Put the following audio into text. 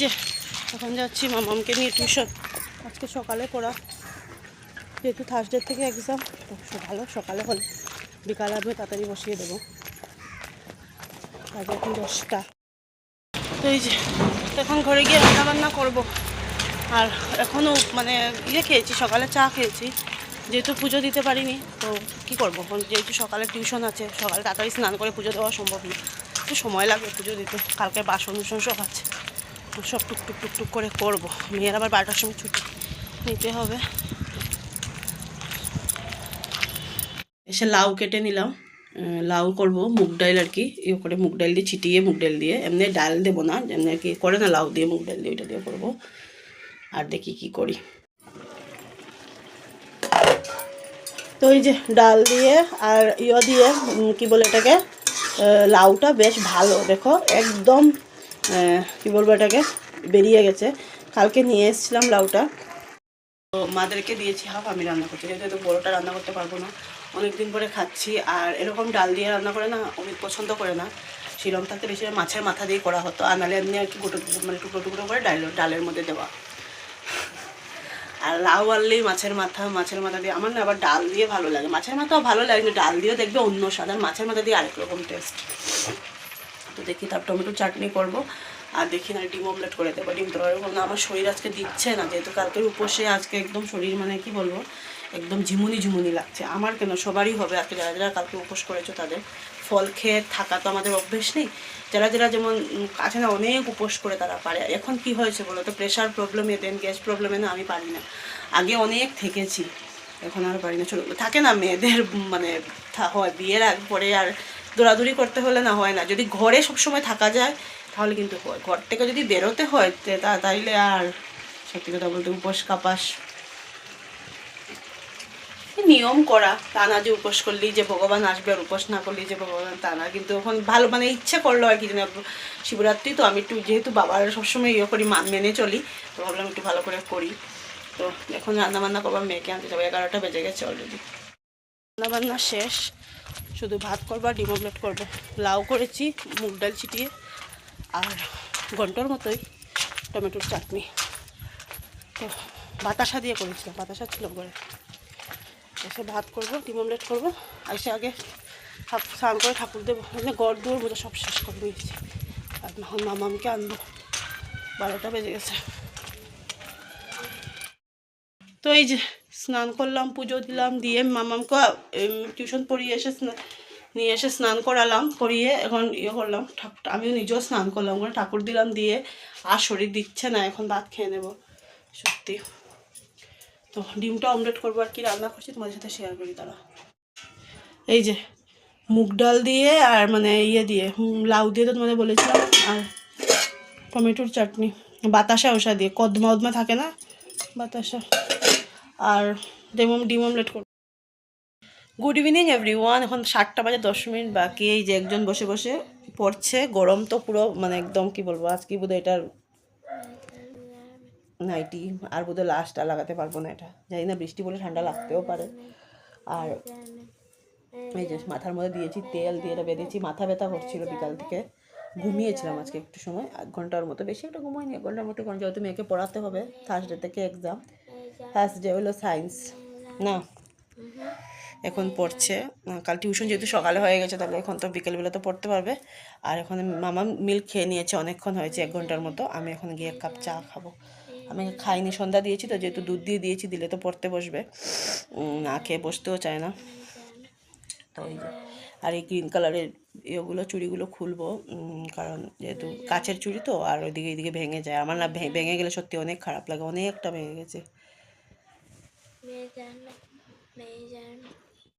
যে এখন যাচ্ছি মামামকে নিয়ে টিউশন আজকে সকালে করা যেহেতু থার্সডে থেকে এক্সাম তো ভালো, সকালে হলে। বিকালে আমি তাড়াতাড়ি বসিয়ে দেবো। আজ এখন দশটা। তো এই যে, এখন ঘরে গিয়ে রান্না বান্না করব। আর এখনও মানে ইয়ে খেয়েছি, সকালে চা খেয়েছি। যেহেতু পুজো দিতে পারিনি, তো কি করব? যেহেতু সকালে টিউশন আছে, সকালে তাড়াতাড়ি স্নান করে পুজো দেওয়া সম্ভব না। একটু সময় লাগবে পুজো দিতে। কালকে বাসন উসন সব আছে। সব টুক টুক করে করব। মেয়ের আবার বারোটার সময় ছুটি নিতে হবে। এসে লাউ কেটে নিলাম। লাউ করব, মুগ ডাল আর কি। ইয়ে করে মুগ ডাল দিয়ে ছিটিয়ে, মুগ ডাল দিয়ে। এমনি ডাল দেবো না এমনি আর কি করে না, লাউ দিয়ে মুগ ডাল দিয়ে ওইটা দিয়ে করব। আর দেখি কি করি। তো ওই যে ডাল দিয়ে আর ইয়ে দিয়ে কি বলে এটাকে? লাউটা বেশ ভালো, দেখো, একদম কি বলব এটাকে? বেরিয়ে গেছে। কালকে নিয়ে এসেছিলাম লাউটা। তো মাদেরকে দিয়েছি হাফ, আমি রান্না করছি। যেহেতু বড়োটা রান্না করতে পারব না অনেক দিন পরে খাচ্ছি। আর এরকম ডাল দিয়ে রান্না করে না অনেক পছন্দ করে না। শিলং থাকতে বেশি মাছের মাথা দিয়ে করা হতো। আর নাহলে এমনি আর কি গোটো মানে টুকরো টুকরো করে ডাল, ডালের মধ্যে দেওয়া। আর লাউ আনলেই মাছের মাথা মাছের মাথা দিয়ে। আমার না আবার ডাল দিয়ে ভালো লাগে। মাছের মাথাও ভালো লাগে, কিন্তু ডাল দিয়েও দেখবে অন্য স্বাদ। আর মাছের মাথা দিয়ে আরেক রকম টেস্ট তো দেখি তার টমেটো চাটনি করব। আর দেখি না, ডিম অমলেট করে দেবো। ডিম তরকারি করব না, আমার শরীর আজকে দিচ্ছে না, যেহেতু কালকের উপসে আজকে একদম শরীর মানে কি বলব, একদম ঝিমুনি ঝিমুনি লাগছে। আমার কেন, সবারই হবে। আজকে যারা যারা কালকে উপোস করেছ তাদের ফল খেয়ে থাকা তো আমাদের অভ্যেস নেই। যারা যারা যেমন আছে না, অনেক উপোস করে তারা পারে। এখন কি হয়েছে বলো তো প্রেশার প্রবলেমে দেন গ্যাস প্রবলেমে না আমি পারি না। আগে অনেক থেকেছি, এখন আর পারি না। ছোটো থাকে না মেয়েদের মানে হয়, বিয়ের আগ, পরে আর দৌড়াদৌড়ি করতে হলে না হয় না। যদি ঘরে সবসময় থাকা যায়, তাহলে কিন্তু হয়। ঘর থেকে যদি বেরোতে হয়, তে- তাইলে আর সত্যি কথা বলতে উপোস কাপাস। নিয়ম করা, তা না যে উপোস করলি যে ভগবান আসবে আর উপোস না করলি যে ভগবান তা না। কিন্তু এখন ভালো মানে ইচ্ছে করল আর কি যেন শিবরাত্রি তো আমি একটু যেহেতু বাবার সবসময় ইয়ে করি মান মেনে চলি, তো ভাবলাম একটু ভালো করে করি। তো এখন রান্না বান্না করবার মেয়েকে আনতে যাব। এগারোটা বেজে গেছে অলরেডি রান্না বান্না শেষ। শুধু ভাত করব আর ডিম অমলেট করব। লাউ করেছি, মুগ ডাল ছিটিয়ে, আর ঘণ্টার মতোই টমেটোর চাটনি। তো বাতাসা দিয়ে করেছিলাম, বাতাসা ছিল করে এসে ভাত করব, ডিম অমলেট করব, আর এসে আগে স্নান করে ঠাকুর দেবো। মানে গড় দুয়ার মতো সব শেষ করে নিয়েছি আর এখন মামামকে আনব। বারোটা বেজে গেছে। তো এই যে স্নান করলাম, পুজো দিলাম, দিয়ে মামামকে টিউশন পড়িয়ে এসে নিয়ে এসে স্নান করালাম, করিয়ে এখন ইয়ে করলাম আমিও নিজেও স্নান করলাম করে ঠাকুর দিলাম, দিয়ে আর শরীর দিচ্ছে না, এখন ভাত খেয়ে নেব, সত্যি। তো ডিমটা অমলেট করব আর কি রান্না করছি, তোমাদের সাথে শেয়ার করি তারা এই যে, মুগ ডাল দিয়ে আর মানে ইয়ে দিয়ে লাউ দিয়ে তো তোমাদের বলেছিলাম, আর টমেটোর চাটনি, বাতাসা ওষা দিয়ে কদমা উদমা থাকে না, বাতাসা। আর ডিম ডিম অমলেট করব। গুড ইভিনিং এভরিওয়ান এখন সাতটা বাজে দশ মিনিট, বাকি এই যে একজন বসে বসে পড়ছে। গরম তো পুরো মানে একদম কি বলব, আজকে বোধহয় এটার নাইটি আর বোধহয় লাস্টটা লাগাতে পারব না এটা। জানি না, বৃষ্টি বলে ঠান্ডা লাগতেও পারে। আর এই যে মাথার মধ্যে দিয়েছি তেল, দিয়ে এটা বেঁধেছি। মাথা ব্যথা করছিল বিকাল থেকে। ঘুমিয়েছিলাম আজকে একটু সময়, এক ঘণ্টার মতো। বেশি একটা ঘুমাইনি, এক ঘণ্টার মতো, কারণ যেহেতু মেয়েকে পড়াতে হবে থার্সডে থেকে এক্সাম থার্সডে হলো সায়েন্স না। এখন পড়ছে। কাল টিউশন যেহেতু সকালে হয়ে গেছে, তাহলে এখন তো বিকেলবেলা তো পড়তে পারবে। আর এখন মামা মিল্ক খেয়ে নিয়েছে, অনেকক্ষণ হয়েছে, এক ঘণ্টার মতো। আমি এখন গিয়ে এক কাপ চা খাব। আমি খাইনি, সন্ধ্যা দিয়েছি তো, যেহেতু দুধ দিয়ে দিয়েছি, দিলে তো পড়তে বসবে। না খেয়ে বসতেও চায় না। তো যে, আর এই গ্রিন কালারের ইয়েগুলো, চুড়িগুলো খুলবো। কারণ যেহেতু কাছের চুড়ি তো, আর ওইদিকে, এইদিকে ভেঙে যায়। আমার না ভেঙে গেলে সত্যি অনেক খারাপ লাগে, অনেকটা ভেঙে গেছে। 没人了没 da.